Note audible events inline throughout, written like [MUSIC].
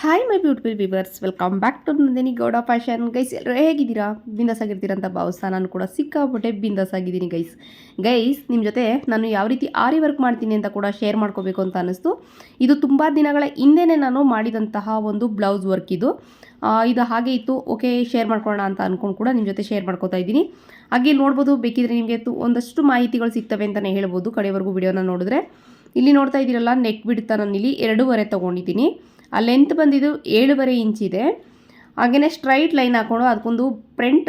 Hi my beautiful viewers welcome back to Nandini Gowda fashion guys ಎಲ್ಲರೂ ಹೇಗಿದ್ದೀರಾ? ಬಿಂದಾಸ್ ಆಗಿರ್ತೀರಾ ಅಂತ ನಾನು ಕೂಡ ಸಿಕ್ಕಾಪಟ್ಟೆ ಬಿಂದಾಸ್ ಆಗಿದ್ದೀನಿ ಗೈಸ್ ಗೈಸ್ ನಿಮ್ಮ ಜೊತೆ ನಾನು ಯಾವ ರೀತಿ ಆರಿ ವರ್ಕ್ ಮಾಡ್ತೀನಿ ಅಂತ ಕೂಡ ಶೇರ್ ಮಾಡ್ಕೋಬೇಕು ಅಂತ ಅನ್ನಿಸ್ತು. ಇದು ತುಂಬ ದಿನಗಳ ಹಿಂದೆನೇ ನಾನು ಮಾಡಿದಂತಹ ಒಂದು ಬ್ಲೌಸ್ ವರ್ಕ್ ಇದು. ಇದು ಹಾಗೆ ಇತ್ತು. ಓಕೆ ಶೇರ್ ಮಾಡ್ಕೊಳ್ಳೋಣ ಅಂತ ಅಂದ್ಕೊಂಡು ಕೂಡ ನಿಮ್ಮ ಜೊತೆ ಶೇರ್ ಮಾಡ್ಕೋತಾ ಇದ್ದೀನಿ. ಹಾಗೆ ನೋಡ್ಬೋದು, ಬೇಕಿದ್ರೆ ನಿಮಗೆ ಒಂದಷ್ಟು ಮಾಹಿತಿಗಳು ಸಿಗ್ತವೆ ಅಂತಲೇ ಹೇಳ್ಬೋದು. ಕಡೆವರೆಗೂ ವಿಡಿಯೋನ ನೋಡಿದ್ರೆ. ಇಲ್ಲಿ ನೋಡ್ತಾ ಇದ್ದೀರಲ್ಲ ನೆಕ್ ಬಿಡ್ತಾ ನಾನು ಇಲ್ಲಿ ಎರಡೂವರೆ ತೊಗೊಂಡಿದ್ದೀನಿ. ಆ ಲೆಂತ್ ಬಂದಿದ್ದು ಏಳುವರೆ ಇಂಚ್ ಇದೆ. ಹಾಗೆಯೇ ಸ್ಟ್ರೈಟ್ ಲೈನ್ ಹಾಕ್ಕೊಂಡು ಅದಕ್ಕೊಂದು ಪ್ರಿಂಟ್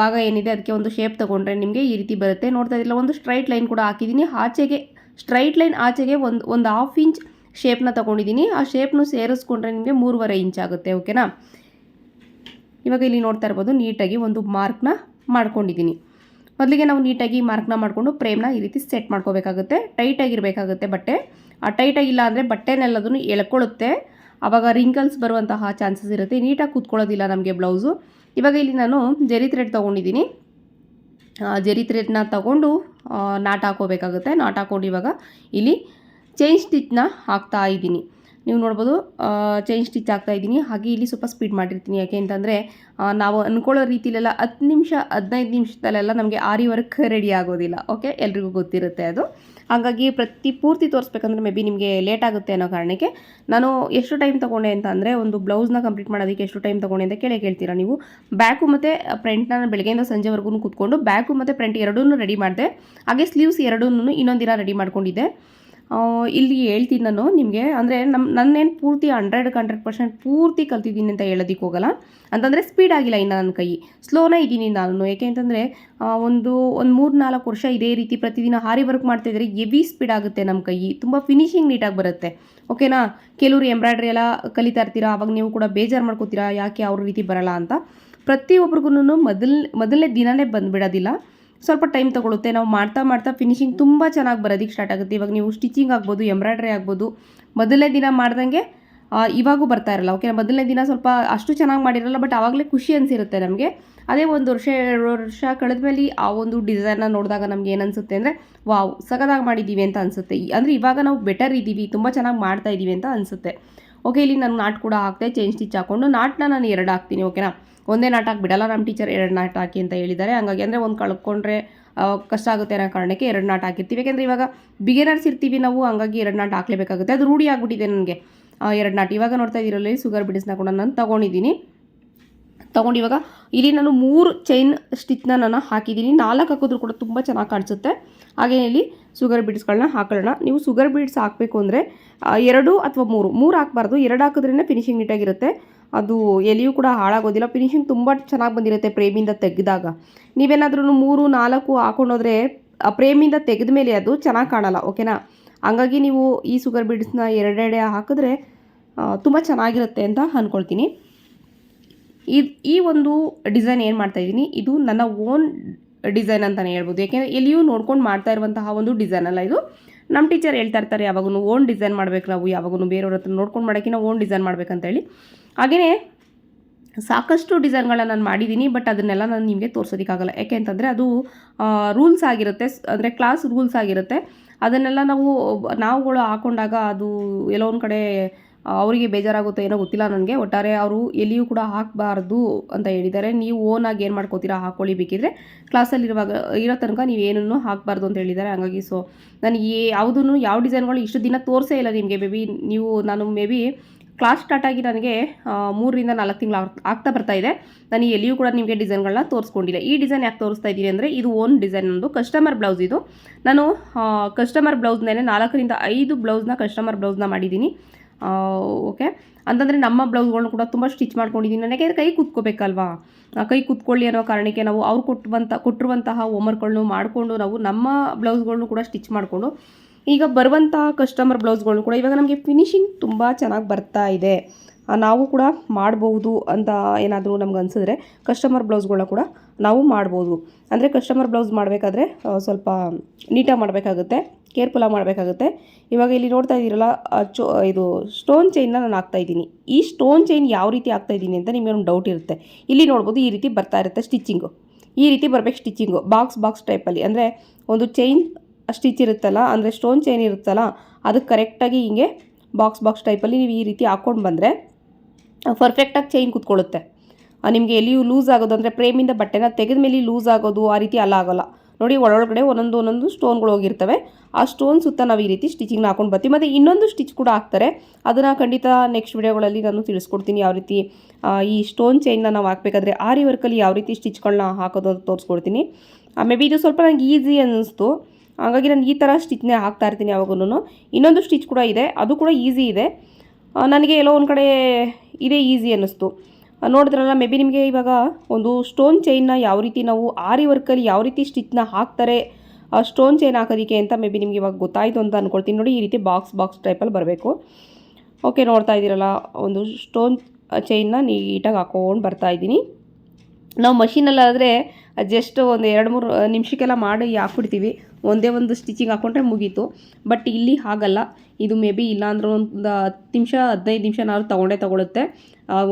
ಭಾಗ ಏನಿದೆ ಅದಕ್ಕೆ ಒಂದು ಶೇಪ್ ತೊಗೊಂಡ್ರೆ ನಿಮಗೆ ಈ ರೀತಿ ಬರುತ್ತೆ. ನೋಡ್ತಾ ಇದ್ದಿಲ್ಲ ಒಂದು ಸ್ಟ್ರೈಟ್ ಲೈನ್ ಕೂಡ ಹಾಕಿದ್ದೀನಿ. ಆಚೆಗೆ ಸ್ಟ್ರೈಟ್ ಲೈನ್ ಆಚೆಗೆ ಒಂದು ಒಂದು ಹಾಫ್ ಇಂಚ್ ಶೇಪ್ನ ತೊಗೊಂಡಿದ್ದೀನಿ. ಆ ಶೇಪ್ನು ಸೇರಿಸ್ಕೊಂಡ್ರೆ ನಿಮಗೆ ಮೂರುವರೆ ಇಂಚ್ ಆಗುತ್ತೆ ಓಕೆನಾ ಇವಾಗ ಇಲ್ಲಿ ನೋಡ್ತಾ ಇರ್ಬೋದು, ನೀಟಾಗಿ ಒಂದು ಮಾರ್ಕ್ನ ಮಾಡ್ಕೊಂಡಿದ್ದೀನಿ. ಮೊದಲಿಗೆ ನಾವು ನೀಟಾಗಿ ಮಾರ್ಕ್ನ ಮಾಡಿಕೊಂಡು ಫ್ರೇಮ್ನ ಈ ರೀತಿ ಸೆಟ್ ಮಾಡ್ಕೋಬೇಕಾಗುತ್ತೆ. ಟೈಟಾಗಿರಬೇಕಾಗುತ್ತೆ ಬಟ್ಟೆ. ಆ ಟೈಟಾಗಿಲ್ಲ ಅಂದರೆ ಬಟ್ಟೆನೆಲ್ಲದನ್ನು ಎಳ್ಕೊಳ್ಳುತ್ತೆ. ಆವಾಗ ರಿಂಕಲ್ಸ್ ಬರುವಂತಹ ಚಾನ್ಸಸ್ ಇರುತ್ತೆ. ನೀಟಾಗಿ ಕೂತ್ಕೊಳ್ಳೋದಿಲ್ಲ ನಮಗೆ ಬ್ಲೌಸು ಇವಾಗ ಇಲ್ಲಿ ನಾನು ಜೆರಿ ಥ್ರೆಡ್ ತೊಗೊಂಡಿದ್ದೀನಿ. ಜೆರಿ ಥ್ರೆಡ್ನ ತಗೊಂಡು ನಾಟ್ ಹಾಕೋಬೇಕಾಗುತ್ತೆ. ನಾಟ್ ಹಾಕೊಂಡು ಇವಾಗ ಇಲ್ಲಿ ಚೈನ್ ಸ್ಟಿಚ್ನ ಹಾಕ್ತಾ ಇದ್ದೀನಿ. ನೀವು ನೋಡ್ಬೋದು ಚೈನ್ ಸ್ಟಿಚ್ ಹಾಕ್ತಾ ಇದ್ದೀನಿ. ಹಾಗೆ ಇಲ್ಲಿ ಸ್ವಲ್ಪ ಸ್ಪೀಡ್ ಮಾಡಿರ್ತೀನಿ. ಯಾಕೆ ಅಂತಂದರೆ ನಾವು ಅಂದ್ಕೊಳ್ಳೋ ರೀತಿಲೆಲ್ಲ ಹತ್ತು ನಿಮಿಷ, ಹದಿನೈದು ನಿಮಿಷದಲ್ಲೆಲ್ಲ ನಮಗೆ ಆರಿ ವರ್ಕ್ ರೆಡಿ ಆಗೋದಿಲ್ಲ. ಓಕೆ ಎಲ್ರಿಗೂ ಗೊತ್ತಿರುತ್ತೆ ಅದು. ಹಾಗಾಗಿ ಪ್ರತಿ ಪೂರ್ತಿ ತೋರಿಸ್ಬೇಕಂದ್ರೆ ಮೇ ಬಿ ನಿಮಗೆ ಲೇಟ್ ಆಗುತ್ತೆ ಅನ್ನೋ ಕಾರಣಕ್ಕೆ ನಾನು ಎಷ್ಟು ಟೈಮ್ ತೊಗೊಂಡೆ ಅಂತ ಅಂದರೆ ಒಂದು ಬ್ಲೌಸ್ನ ಕಂಪ್ಲೀಟ್ ಮಾಡೋದಕ್ಕೆ ಎಷ್ಟು ಟೈಮ್ ತೊಗೊಂಡೆ ಅಂತ ಕೇಳಿ ಕೇಳ್ತೀರಾ ನೀವು. ಬ್ಯಾಕು ಮತ್ತು ಫ್ರಂಟ್ನ ನಾನು ಬೆಳಗ್ಗೆಯಿಂದ ಸಂಜೆವರೆಗೂ ಕೂತ್ಕೊಂಡು ಬ್ಯಾಕು ಮತ್ತು ಫ್ರಂಟ್ ಎರಡೂ ರೆಡಿ ಮಾಡಿದೆ. ಹಾಗೆ ಸ್ಲೀವ್ಸ್ ಎರಡೂ ಇನ್ನೊಂದಿನ ರೆಡಿ ಮಾಡ್ಕೊಂಡಿದ್ದೆ. ಇಲ್ಲಿ ಹೇಳ್ತೀನಿ ನಾನು ನಿಮಗೆ. ಅಂದರೆ ನಮ್ಮ ನನ್ನೇನು ಪೂರ್ತಿ ಹಂಡ್ರೆಡ್ ಹಂಡ್ರೆಡ್ ಪರ್ಸೆಂಟ್ ಪೂರ್ತಿ ಕಲ್ತಿದ್ದೀನಿ ಅಂತ ಹೇಳೋದಕ್ಕೆ ಹೋಗಲ್ಲ. ಅಂತಂದರೆ ಸ್ಪೀಡ್ ಆಗಿಲ್ಲ ಇನ್ನು ನನ್ನ ಕೈ. ಸ್ಲೋನೇ ಇದ್ದೀನಿ ನಾನು. ಯಾಕೆ ಅಂತಂದರೆ ಒಂದು ಒಂದು ಮೂರು ನಾಲ್ಕು ವರ್ಷ ಇದೇ ರೀತಿ ಪ್ರತಿದಿನ ಹಾರಿ ವರ್ಕ್ ಮಾಡ್ತಾಯಿದ್ರೆ ಎವಿ ಸ್ಪೀಡ್ ಆಗುತ್ತೆ ನಮ್ಮ ಕೈ. ತುಂಬ ಫಿನಿಶಿಂಗ್ ನೀಟಾಗಿ ಬರುತ್ತೆ. ಓಕೆನಾ ಕೆಲವರು ಎಂಬ್ರಾಯ್ಡ್ರಿ ಎಲ್ಲ ಕಲಿತಾ ಇರ್ತೀರಾ? ಅವಾಗ ನೀವು ಕೂಡ ಬೇಜಾರು ಮಾಡ್ಕೋತೀರಾ? ಯಾಕೆ ಅವ್ರ ರೀತಿ ಬರಲ್ಲ ಅಂತ? ಪ್ರತಿಯೊಬ್ರಿಗೂ ಮೊದಲ ಮೊದಲನೇ ದಿನವೇ ಬಂದುಬಿಡೋದಿಲ್ಲ. ಸ್ವಲ್ಪ ಟೈಮ್ ತಗೊಳುತ್ತೆ. ನಾವು ಮಾಡ್ತಾ ಮಾಡ್ತಾ ಫಿನಿಶಿಂಗ್ ತುಂಬ ಚೆನ್ನಾಗಿ ಬರೋದಕ್ಕೆ ಸ್ಟಾರ್ಟ್ ಆಗುತ್ತೆ. ಇವಾಗ ನೀವು ಸ್ಟಿಚಿಂಗ್ ಆಗ್ಬೋದು ಎಂಬ್ರಾಯ್ಡ್ರಿ ಆಗ್ಬೋದು, ಮೊದಲನೇ ದಿನ ಮಾಡ್ದಂಗೆ ಇವಾಗೂ ಬರ್ತಾ ಇರಲ್ಲ. ಓಕೆ ಮೊದಲನೇ ದಿನ ಸ್ವಲ್ಪ ಅಷ್ಟು ಚೆನ್ನಾಗಿ ಮಾಡಿರಲ್ಲ ಬಟ್ ಆವಾಗಲೇ ಖುಷಿ ಅನಿಸಿರುತ್ತೆ ನಮಗೆ. ಅದೇ ಒಂದು ವರ್ಷ, ಎರಡು ವರ್ಷ ಕಳೆದ್ಮೇಲೆ ಆ ಒಂದು ಡಿಸೈನ್ನ ನೋಡಿದಾಗ ನಮ್ಗೆ ಏನು ಅನಿಸುತ್ತೆ ಅಂದರೆ, ವಾವ್ ಸಗದಾಗಿ ಮಾಡಿದ್ದೀವಿ ಅಂತ ಅನಿಸುತ್ತೆ. ಅಂದರೆ ಇವಾಗ ನಾವು ಬೆಟರ್ ಇದ್ದೀವಿ, ತುಂಬ ಚೆನ್ನಾಗಿ ಮಾಡ್ತಾ ಇದ್ದೀವಿ ಅಂತ ಅನಿಸುತ್ತೆ. ಓಕೆ ಇಲ್ಲಿ ನಾನು ನಾಟ್ ಕೂಡ ಹಾಕ್ತೆ ಚೇಂಜ್ ಸ್ಟಿಚ್ ಹಾಕ್ಕೊಂಡು ನಾಟ್ನ ನಾನು ಎರಡು ಹಾಕ್ತೀನಿ ಓಕೆನಾ ಒಂದೇ ನಾಟಕ ಬಿಡಲ್ಲ ನಮ್ಮ ಟೀಚರ್ ಎರಡು ನಾಟ ಹಾಕಿ ಅಂತ ಹೇಳಿದ್ದಾರೆ. ಹಂಗಾಗಿ ಅಂದರೆ ಒಂದು ಕಳ್ಕೊಂಡ್ರೆ ಕಷ್ಟ ಆಗುತ್ತೆ ಅನ್ನೋ ಕಾರಣಕ್ಕೆ ಎರಡು ನಾಟ ಹಾಕಿರ್ತೀವಿ. ಯಾಕೆಂದರೆ ಇವಾಗ ಬಿಗಿನರ್ಸ್ ಇರ್ತೀವಿ ನಾವು, ಹಂಗಾಗಿ ಎರಡು ನಾಟ ಹಾಕಲೇಬೇಕಾಗುತ್ತೆ. ಅದು ರೂಢಿ ಆಗಿಬಿಟ್ಟಿದೆ ನನಗೆ. ಎರಡು ನಾಟ್ ಇವಾಗ ನೋಡ್ತಾ ಇದ್ದೀರಲ್ಲಿ ಶುಗರ್ ಬಿಡಿಸ್ನ ಕೂಡ ನಾನು ತೊಗೊಂಡಿದ್ದೀನಿ. ತೊಗೊಂಡು ಇವಾಗ ಇಲ್ಲಿ ನಾನು ಮೂರು ಚೈನ್ ಸ್ಟಿಚ್ನ ನಾನು ಹಾಕಿದ್ದೀನಿ. ನಾಲ್ಕು ಹಾಕಿದ್ರು ಕೂಡ ತುಂಬ ಚೆನ್ನಾಗಿ ಕಾಣಿಸುತ್ತೆ. ಹಾಗೆ ಇಲ್ಲಿ ಸುಗರ್ ಬೀಡ್ಸ್ಗಳನ್ನ ಹಾಕೊಳ್ಳೋಣ. ನೀವು ಶುಗರ್ ಬೀಡ್ಸ್ ಹಾಕಬೇಕು ಅಂದರೆ ಎರಡು ಅಥವಾ ಮೂರು. ಮೂರು ಹಾಕಬಾರ್ದು. ಎರಡು ಹಾಕಿದ್ರೇ ಫಿನಿಶಿಂಗ್ ನೀಟಾಗಿರುತ್ತೆ ಅದು ಎಲೆಯೂ ಕೂಡ ಹಾಳಾಗೋದಿಲ್ಲ. ಫಿನಿಶಿಂಗ್ ತುಂಬ ಚೆನ್ನಾಗಿ ಬಂದಿರುತ್ತೆ ಪ್ರೇಮಿಂದ ತೆಗೆದಾಗ. ನೀವೇನಾದ್ರೂ ಮೂರು, ನಾಲ್ಕು ಹಾಕೊಂಡೋದ್ರೆ ಪ್ರೇಮಿಂದ ತೆಗೆದ ಮೇಲೆ ಅದು ಚೆನ್ನಾಗಿ ಕಾಣಲ್ಲ, ಓಕೆನಾ? ಹಂಗಾಗಿ ನೀವು ಈ ಸುಗರ್ ಬೀಡ್ಸ್ನ ಎರಡೆರಡೆ ಹಾಕಿದ್ರೆ ತುಂಬ ಚೆನ್ನಾಗಿರುತ್ತೆ ಅಂತ ಅಂದ್ಕೊಳ್ತೀನಿ ಈ ಈ ಒಂದು ಡಿಸೈನ್ ಏನು ಮಾಡ್ತಾ ಇದ್ದೀನಿ? ಇದು ನನ್ನ ಓನ್ ಡಿಸೈನ್ ಅಂತಲೇ ಹೇಳ್ಬೋದು. ಯಾಕೆಂದರೆ ಎಲ್ಲಿಯೂ ನೋಡ್ಕೊಂಡು ಮಾಡ್ತಾ ಇರುವಂತಹ ಒಂದು ಡಿಸೈನ್ ಅಲ್ಲ ಇದು. ನಮ್ಮ ಟೀಚರ್ ಹೇಳ್ತಾ ಇರ್ತಾರೆ ಯಾವಾಗೂ ಓನ್ ಡಿಸೈನ್ ಮಾಡಬೇಕು ನಾವು ಯಾವಾಗೂ ಬೇರೆಯವ್ರ ಹತ್ರ ನೋಡ್ಕೊಂಡು ಮಾಡೋಕ್ಕಿಂತ ಓನ್ ಡಿಸೈನ್ ಮಾಡಬೇಕಂತೇಳಿ ಹಾಗೆಯೇ ಸಾಕಷ್ಟು ಡಿಸೈನ್ಗಳನ್ನ ನಾನು ಮಾಡಿದ್ದೀನಿ, ಬಟ್ ಅದನ್ನೆಲ್ಲ ನಾನು ನಿಮಗೆ ತೋರಿಸೋದಕ್ಕಾಗಲ್ಲ. ಯಾಕೆ ಅಂತಂದರೆ ಅದು ರೂಲ್ಸ್ ಆಗಿರುತ್ತೆ ಅಂದರೆ ಕ್ಲಾಸ್ ರೂಲ್ಸ್ ಆಗಿರುತ್ತೆ. ಅದನ್ನೆಲ್ಲ ನಾವು ನಾವುಗಳು ಹಾಕೊಂಡಾಗ ಅದು ಎಲ್ಲೋ ಒಂದು ಕಡೆ ಅವರಿಗೆ ಬೇಜಾರಾಗುತ್ತೋ ಏನೋ ಗೊತ್ತಿಲ್ಲ ನನಗೆ, ಒಟ್ಟಾರೆ ಅವರು ಎಲ್ಲಿಯೂ ಕೂಡ ಹಾಕಬಾರ್ದು ಅಂತ ಹೇಳಿದ್ದಾರೆ. ನೀವು ಓನಾಗಿ ಏನು ಮಾಡ್ಕೋತೀರಾ, ಹಾಕೊಳ್ಳಿ ಬೇಕಿದ್ರೆ. ಕ್ಲಾಸಲ್ಲಿರುವಾಗ ಇರೋ ತನಕ ನೀವು ಏನನ್ನು ಹಾಕಬಾರ್ದು ಅಂತ ಹೇಳಿದ್ದಾರೆ. ಹಾಗಾಗಿ ಸೊ ನನಗೆ ಯಾವುದನ್ನು, ಯಾವ ಡಿಸೈನ್ಗಳು ಇಷ್ಟು ದಿನ ತೋರಿಸೇ ಇಲ್ಲ ನಿಮಗೆ ಮೇ ನೀವು, ನಾನು ಮೇ ಬಿ ಕ್ಲಾಸ್ ಸ್ಟಾರ್ಟ್ ಆಗಿ ನನಗೆ ಮೂರರಿಂದ ನಾಲ್ಕು ತಿಂಗಳು ಆಗ್ತಾ ಬರ್ತಾ ಇದೆ. ನಾನು ಎಲ್ಲಿಯೂ ಕೂಡ ನಿಮಗೆ ಡಿಸೈನ್ಗಳನ್ನ ತೋರಿಸ್ಕೊಂಡಿಲ್ಲ. ಈ ಡಿಸೈನ್ ಯಾಕೆ ತೋರಿಸ್ತಾ ಇದ್ದೀನಿ ಅಂದರೆ, ಇದು ಓನ್ ಡಿಸೈನ್ ಒಂದು ಕಸ್ಟಮರ್ ಬ್ಲೌಸ್ ಇದು. ನಾನು ಕಸ್ಟಮರ್ ಬ್ಲೌಸ್ನೇ ನಾಲ್ಕರಿಂದ ಐದು ಬ್ಲೌಸ್ನ ಕಸ್ಟಮರ್ ಬ್ಲೌಸ್ನ ಮಾಡಿದ್ದೀನಿ. ಓಕೆ ಅಂತಂದರೆ ನಮ್ಮ ಬ್ಲೌಸ್ಗಳನ್ನ ಕೂಡ ತುಂಬ ಸ್ಟಿಚ್ ಮಾಡ್ಕೊಂಡಿದ್ದೀನಿ ನನಗೆ ಕೈ ಕೂತ್ಕೋಬೇಕಲ್ವಾ? ಕೈ ಕೂತ್ಕೊಳ್ಳಿ ಅನ್ನೋ ಕಾರಣಕ್ಕೆ ನಾವು ಅವ್ರು ಕೊಟ್ಟುವಂಥ ಕೊಟ್ಟಿರುವಂತಹ ಹೋಮ್ವರ್ಕ್ಗಳನ್ನು ಮಾಡಿಕೊಂಡು ನಾವು ನಮ್ಮ ಬ್ಲೌಸ್ಗಳನ್ನು ಕೂಡ ಸ್ಟಿಚ್ ಮಾಡಿಕೊಂಡು, ಈಗ ಬರುವಂತಹ ಕಸ್ಟಮರ್ ಬ್ಲೌಸ್ಗಳು ಕೂಡ ಇವಾಗ ನಮಗೆ ಫಿನಿಶಿಂಗ್ ತುಂಬ ಚೆನ್ನಾಗಿ ಬರ್ತಾ ಇದೆ. ನಾವು ಕೂಡ ಮಾಡ್ಬೋದು ಅಂತ ಏನಾದರೂ ನಮ್ಗೆ ಅನಿಸಿದ್ರೆ ಕಸ್ಟಮರ್ ಬ್ಲೌಸ್ಗಳನ್ನ ಕೂಡ ನಾವು ಮಾಡ್ಬೋದು. ಅಂದರೆ ಕಸ್ಟಮರ್ ಬ್ಲೌಸ್ ಮಾಡಬೇಕಾದ್ರೆ ಸ್ವಲ್ಪ ನೀಟಾಗಿ ಮಾಡಬೇಕಾಗುತ್ತೆ ಕೇರ್ಫುಲ್ಲಾಗಿ ಮಾಡಬೇಕಾಗುತ್ತೆ. ಇವಾಗ ಇಲ್ಲಿ ನೋಡ್ತಾ ಇದ್ದೀರಲ್ಲ ಚೋ, ಇದು ಸ್ಟೋನ್ ಚೈನ್ನ ನಾನು ಹಾಕ್ತಾ ಇದ್ದೀನಿ. ಈ ಸ್ಟೋನ್ ಚೈನ್ ಯಾವ ರೀತಿ ಹಾಕ್ತಾ ಇದ್ದೀನಿ ಅಂತ ನಿಮಗೆ ಒಂದು ಡೌಟ್ ಇರುತ್ತೆ. ಇಲ್ಲಿ ನೋಡ್ಬೋದು ಈ ರೀತಿ ಬರ್ತಾ ಇರುತ್ತೆ ಸ್ಟಿಚಿಂಗು ಈ ರೀತಿ ಬರಬೇಕು ಸ್ಟಿಚಿಂಗು ಬಾಕ್ಸ್ ಬಾಕ್ಸ್ ಟೈಪಲ್ಲಿ ಅಂದರೆ ಒಂದು ಚೈನ್ ಸ್ಟಿಚ್ ಇರುತ್ತಲ್ಲ, ಅಂದರೆ ಸ್ಟೋನ್ ಚೈನ್ ಇರುತ್ತಲ್ಲ ಅದಕ್ಕೆ ಕರೆಕ್ಟಾಗಿ ಹಿಂಗೆ ಬಾಕ್ಸ್ ಬಾಕ್ಸ್ ಟೈಪಲ್ಲಿ ನೀವು ಈ ರೀತಿ ಹಾಕ್ಕೊಂಡು ಬಂದರೆ ಪರ್ಫೆಕ್ಟಾಗಿ ಚೈನ್ ಕೂತ್ಕೊಳ್ಳುತ್ತೆ. ನಿಮಗೆ ಎಲ್ಲಿಯೂ ಲೂಸ್ ಆಗೋದು ಅಂದರೆ ಪ್ರೇಮಿಂದ ಬಟ್ಟೆನ ತೆಗೆದ ಮೇಲೆ ಲೂಸ್ ಆಗೋದು ಆ ರೀತಿ ಅಲ್ಲ ಆಗೋಲ್ಲ. ನೋಡಿ ಒಳಗಡೆ ಒಂದೊಂದು ಒಂದೊಂದು ಸ್ಟೋನ್ಗಳು ಹೋಗಿರ್ತವೆ. ಆ ಸ್ಟೋನ್ ಸುತ್ತ ನಾವು ಈ ರೀತಿ ಸ್ಟಿಚಿಂಗ್ನ ಹಾಕೊಂಡು ಬರ್ತೀವಿ. ಮತ್ತು ಇನ್ನೊಂದು ಸ್ಟಿಚ್ ಕೂಡ ಹಾಕ್ತಾರೆ. ಅದನ್ನು ಖಂಡಿತ ನೆಕ್ಸ್ಟ್ ವಿಡಿಯೋಗಳಲ್ಲಿ ನಾನು ತಿಳಿಸ್ಕೊಡ್ತೀನಿ ಯಾವ ರೀತಿ ಈ ಸ್ಟೋನ್ ಚೈನ್ನ ನಾವು ಹಾಕಬೇಕಾದ್ರೆ ಆರಿ ವರ್ಕಲ್ಲಿ ಯಾವ ರೀತಿ ಸ್ಟಿಚ್ಗಳನ್ನ ಹಾಕೋದು ಅಂತ ತೋರಿಸ್ಕೊಡ್ತೀನಿ. ಮೇ ಬಿ ಇದು ಸ್ವಲ್ಪ ನನಗೆ ಈಸಿ ಅನ್ನಿಸ್ತು ಹಾಗಾಗಿ ನಾನು ಈ ಥರ ಸ್ಟಿಚ್ನೇ ಹಾಕ್ತಾ ಇರ್ತೀನಿ ಯಾವಾಗೂ ಇನ್ನೊಂದು ಸ್ಟಿಚ್ ಕೂಡ ಇದೆ. ಅದು ಕೂಡ ಈಸಿ ಇದೆ. ನನಗೆ ಎಲ್ಲೋ ಒಂದು ಕಡೆ ಇದೇ ಈಸಿ ಅನ್ನಿಸ್ತು. ನೋಡಿದ್ರಲ್ಲ ಮೇ ಬಿ ನಿಮಗೆ ಇವಾಗ ಒಂದು ಸ್ಟೋನ್ ಚೈನ್ನ ಯಾವ ರೀತಿ ನಾವು ಆರಿ ವರ್ಕಲ್ಲಿ ಯಾವ ರೀತಿ ಸ್ಟಿಚ್ನ ಹಾಕ್ತಾರೆ, ಆ ಸ್ಟೋನ್ ಚೈನ್ ಹಾಕೋದಕ್ಕೆ ಅಂತ ಮೇ ಬಿ ನಿಮಗೆ ಇವಾಗ ಗೊತ್ತಾಯಿತು ಅಂತ ಅಂದ್ಕೊಳ್ತೀನಿ ನೋಡಿ, ಈ ರೀತಿ ಬಾಕ್ಸ್ ಬಾಕ್ಸ್ ಟೈಪಲ್ಲಿ ಬರಬೇಕು. ಓಕೆ ನೋಡ್ತಾ ಇದ್ದೀರಲ್ಲ, ಒಂದು ಸ್ಟೋನ್ ಚೈನ್ನ ನೀಟಾಗಿ ಹಾಕೊಂಡು ಬರ್ತಾ ಇದ್ದೀನಿ. ನಾವು ಮಷೀನಲ್ಲಾದರೆ ಜಸ್ಟ್ ಒಂದು ಎರಡು ಮೂರು ನಿಮಿಷಕ್ಕೆಲ್ಲ ಮಾಡಿ ಹಾಕ್ಬಿಡ್ತೀವಿ. ಒಂದೇ ಒಂದು ಸ್ಟಿಚಿಂಗ್ ಹಾಕ್ಕೊಂಡ್ರೆ ಮುಗೀತು. ಬಟ್ ಇಲ್ಲಿ ಹಾಗಲ್ಲ. ಇದು ಮೇ ಬಿ ಇಲ್ಲಾಂದ್ರೆ ಒಂದು ಹತ್ತು ನಿಮಿಷ, ಹದಿನೈದು ನಿಮಿಷ ತೊಗೊಂಡೇ ತೊಗೊಳುತ್ತೆ.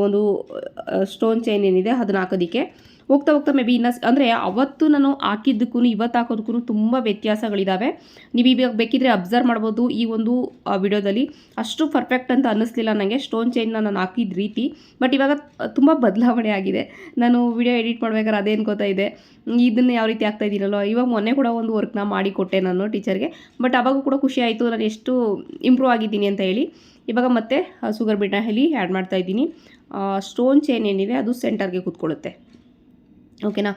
ಒಂದು ಸ್ಟೋನ್ ಚೈನ್ ಏನಿದೆ ಅದನ್ನ ಹಾಕೋದಕ್ಕೆ. ಹೋಗ್ತಾ ಹೋಗ್ತಾ ಮೇ ಬಿ ಇನ್ನ ಅಂದರೆ ಅವತ್ತು ನಾನು ಹಾಕಿದ್ದಕ್ಕೂ ಇವತ್ತು ಹಾಕೋದಕ್ಕೂ ತುಂಬ ವ್ಯತ್ಯಾಸಗಳಿದ್ದಾವೆ ನೀವು ಇವಾಗ ಬೇಕಿದ್ರೆ ಅಬ್ಸರ್ವ್ ಮಾಡ್ಬೋದು ಈ ಒಂದು ವಿಡಿಯೋದಲ್ಲಿ. ಅಷ್ಟು ಪರ್ಫೆಕ್ಟ್ ಅಂತ ಅನ್ನಿಸ್ಲಿಲ್ಲ ನನಗೆ ಸ್ಟೋನ್ ಚೈನ್ನ ನಾನು ಹಾಕಿದ ರೀತಿ. ಬಟ್ ಇವಾಗ ತುಂಬ ಬದಲಾವಣೆ ಆಗಿದೆ. ನಾನು ವಿಡಿಯೋ ಎಡಿಟ್ ಮಾಡ್ಬೇಕಾದ್ರೆ ಅದೇನು ಗೊತ್ತಾ ಇದೆ? ಇದನ್ನು ಯಾವ ರೀತಿ ಆಗ್ತಾ ಇದ್ದೀನಲ್ಲೋ ಇವಾಗ ಮೊನ್ನೆ ಕೂಡ ಒಂದು ವರ್ಕ್ನ ಮಾಡಿಕೊಟ್ಟೆ ನಾನು ಟೀಚರ್ಗೆ ಬಟ್ ಅವಾಗೂ ಕೂಡ ಖುಷಿ ಆಯಿತು, ನಾನು ಎಷ್ಟು ಇಂಪ್ರೂವ್ ಆಗಿದ್ದೀನಿ ಅಂತ ಹೇಳಿ. ಇವಾಗ ಮತ್ತೆ ಶುಗರ್ ಬಿಡ್ನ ಹೇಳಿ ಆ್ಯಡ್ ಮಾಡ್ತಾಯಿದ್ದೀನಿ ಸ್ಟೋನ್ ಚೈನ್ ಏನಿದೆ, ಅದು ಸೆಂಟರ್ಗೆ ಕೂತ್ಕೊಳ್ಳುತ್ತೆ. ಓಕೆನಾ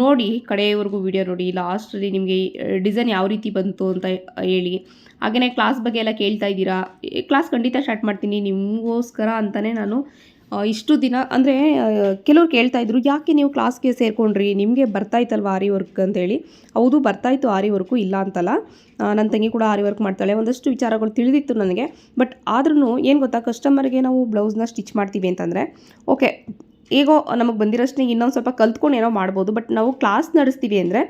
ನೋಡಿ ಕಡೆಯವರೆಗೂ ವಿಡಿಯೋ ನೋಡಿ ಲಾಸ್ಟಲ್ಲಿ ನಿಮಗೆ ಡಿಸೈನ್ ಯಾವ ರೀತಿ ಬಂತು ಅಂತ ಹೇಳಿ. ಹಾಗೆಯೇ ಕ್ಲಾಸ್ ಬಗ್ಗೆ ಎಲ್ಲ ಕೇಳ್ತಾ ಇದ್ದೀರಾ? ಕ್ಲಾಸ್ ಖಂಡಿತ ಸ್ಟಾರ್ಟ್ ಮಾಡ್ತೀನಿ, ನಿಮಗೋಸ್ಕರ ಅಂತಲೇ ನಾನು ಇಷ್ಟು ದಿನ, ಅಂದರೆ ಕೆಲವ್ರು ಕೇಳ್ತಾ ಇದ್ರು, ಯಾಕೆ ನೀವು ಕ್ಲಾಸ್ಗೆ ಸೇರಿಕೊಂಡ್ರಿ? ನಿಮಗೆ ಬರ್ತಾಯಿತ್ತಲ್ವ ಆರಿ ವರ್ಕ್ ಅಂತೇಳಿ ಹೌದು ಬರ್ತಾಯಿತ್ತು ಆರಿ ವರ್ಕು ಇಲ್ಲ ಅಂತಲ್ಲ. ನನ್ನ ತಂಗಿ ಕೂಡ ಆರಿ ವರ್ಕ್ ಮಾಡ್ತಾಳೆ. ಒಂದಷ್ಟು ವಿಚಾರಗಳು ತಿಳಿದಿತ್ತು ನನಗೆ. ಬಟ್ ಆದ್ರೂ ಏನು ಗೊತ್ತಾ ಕಸ್ಟಮರ್ಗೆ ನಾವು ಬ್ಲೌಸ್ನ ಸ್ಟಿಚ್ ಮಾಡ್ತೀವಿ ಅಂತಂದರೆ ಓಕೆ ಈಗೋ ನಮಗೆ ಬಂದಿರೋಷ್ಟೇ ಇನ್ನೊಂದು ಸ್ವಲ್ಪ ಕಲ್ತ್ಕೊಂಡು ಏನೋ ಮಾಡ್ಬೋದು. ಬಟ್ ನಾವು ಕ್ಲಾಸ್ ನಡೆಸ್ತೀವಿ ಅಂದರೆ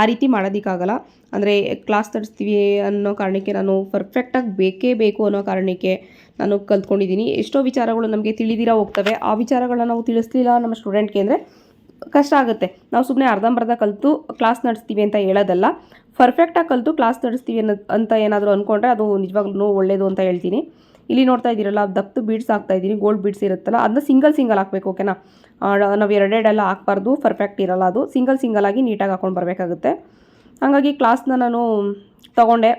ಆ ರೀತಿ ಮಾಡೋದಕ್ಕಾಗಲ್ಲ. ಅಂದರೆ ಕ್ಲಾಸ್ ನಡೆಸ್ತೀವಿ ಅನ್ನೋ ಕಾರಣಕ್ಕೆ ನಾನು ಪರ್ಫೆಕ್ಟಾಗಿ ಬೇಕೇ ಬೇಕು ಅನ್ನೋ ಕಾರಣಕ್ಕೆ ನಾನು ಕಲ್ತ್ಕೊಂಡಿದ್ದೀನಿ. ಎಷ್ಟೋ ವಿಚಾರಗಳು ನಮಗೆ ತಿಳಿದಿರ ಹೋಗ್ತವೆ. ಆ ವಿಚಾರಗಳನ್ನ ನಾವು ತಿಳಿಸ್ಲಿಲ್ಲ ನಮ್ಮ ಸ್ಟೂಡೆಂಟ್ಗೆ ಅಂದರೆ ಕಷ್ಟ ಆಗುತ್ತೆ. ನಾವು ಸುಮ್ಮನೆ ಅರ್ಧಂಬರ್ಧ ಕಲಿತು ಕ್ಲಾಸ್ ನಡೆಸ್ತೀವಿ ಅಂತ ಹೇಳೋದಲ್ಲ. ಪರ್ಫೆಕ್ಟಾಗಿ ಕಲಿತು ಕ್ಲಾಸ್ ನಡೆಸ್ತೀವಿ ಅನ್ನೋ ಅಂತ ಏನಾದರೂ ಅಂದ್ಕೊಂಡ್ರೆ ಅದು ನಿಜವಾಗ್ಲೂ ಒಳ್ಳೆಯದು ಅಂತ ಹೇಳ್ತೀನಿ. ಇಲ್ಲಿ ನೋಡ್ತಾ ಇದ್ದೀರಲ್ಲ ದಪ್ಪು ಬೀಡ್ಸ್ ಹಾಕ್ತಾ ಇದ್ದೀನಿ ಗೋಲ್ಡ್ ಬೀಡ್ಸ್ ಇರುತ್ತಲ್ಲ, ಅದನ್ನ ಸಿಂಗಲ್ ಸಿಂಗಲ್ ಹಾಕಬೇಕು ಓಕೆನಾ ನಾವು ಎರಡೆರಡೆಲ್ಲ ಹಾಕ್ಬಾರ್ದು ಪರ್ಫೆಕ್ಟ್ ಇರಲ್ಲ ಅದು. ಸಿಂಗಲ್ ಸಿಂಗಲ್ ಆಗಿ ನೀಟಾಗಿ ಹಾಕೊಂಡು ಬರಬೇಕಾಗುತ್ತೆ. ಹಾಗಾಗಿ ಕ್ಲಾಸ್ನ ನಾನು ತಗೊಂಡೆ.